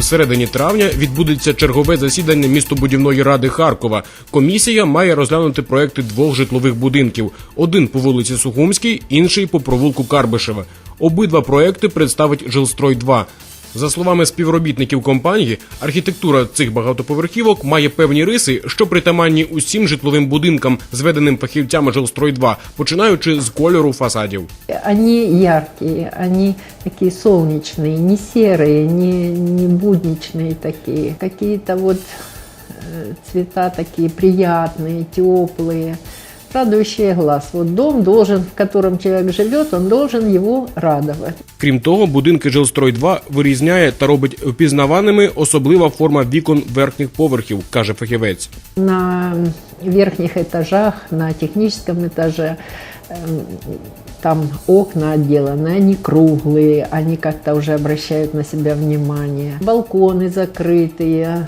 Всередині травня відбудеться чергове засідання містобудівної ради Харкова. Комісія має розглянути проекти двох житлових будинків: один по вулиці Сухумській, інший по провулку Карбишева. Обидва проекти представить Жилстрой 2 за словами співробітників компанії, архітектура цих багатоповерхівок має певні риси, що притаманні усім житловим будинкам, зведеним фахівцями Жилстрой 2 починаючи з кольору фасадів. Они яркие, они такие солнечные, не серые, не, не будничные такие. Какие-то вот э, цвета такие приятные, теплые, радующие глаз. Вот дом должен, в котором человек живет, он должен его радовать. Крім того, будинки Жилстрой 2 вирізняє та робить впізнаваними особлива форма вікон верхніх поверхів, каже фахівець. На верхних этажах, на техническом этаже эм, там окна отделаны, они круглые, они как-то уже обращают на себя внимание. Балконы закрытые,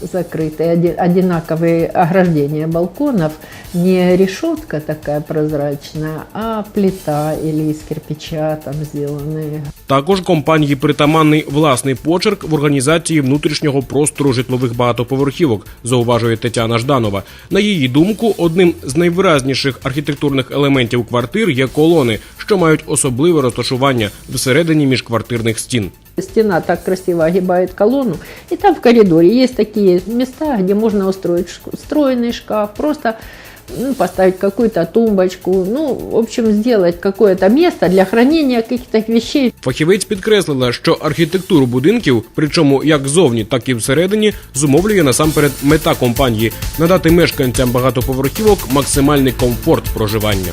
закрытые, оди- одинаковые ограждения балконов, не решетка такая прозрачная, а плита или из кирпича там сделанные. Також компанії притаманний власний почерк в організації внутрішнього простору житлових багатоповерхівок, зауважує Тетяна Жданова. На її думку, одним з найвиразніших архітектурних елементів квартир є колони, що мають особливе розташування всередині міжквартирних стін. Стена так красиво огибает колонну, и там в коридоре есть такие места, где можно устроить встроенный шкаф, просто ну, поставить какую-то тумбочку, ну, в общем, сделать какое-то место для хранения каких-то вещей. Фахівець підкреслила, що архітектуру будинків, причому як зовні, так і всередині, зумовлює насамперед мета компанії надати мешканцям багатоповерхівок максимальний комфорт проживання.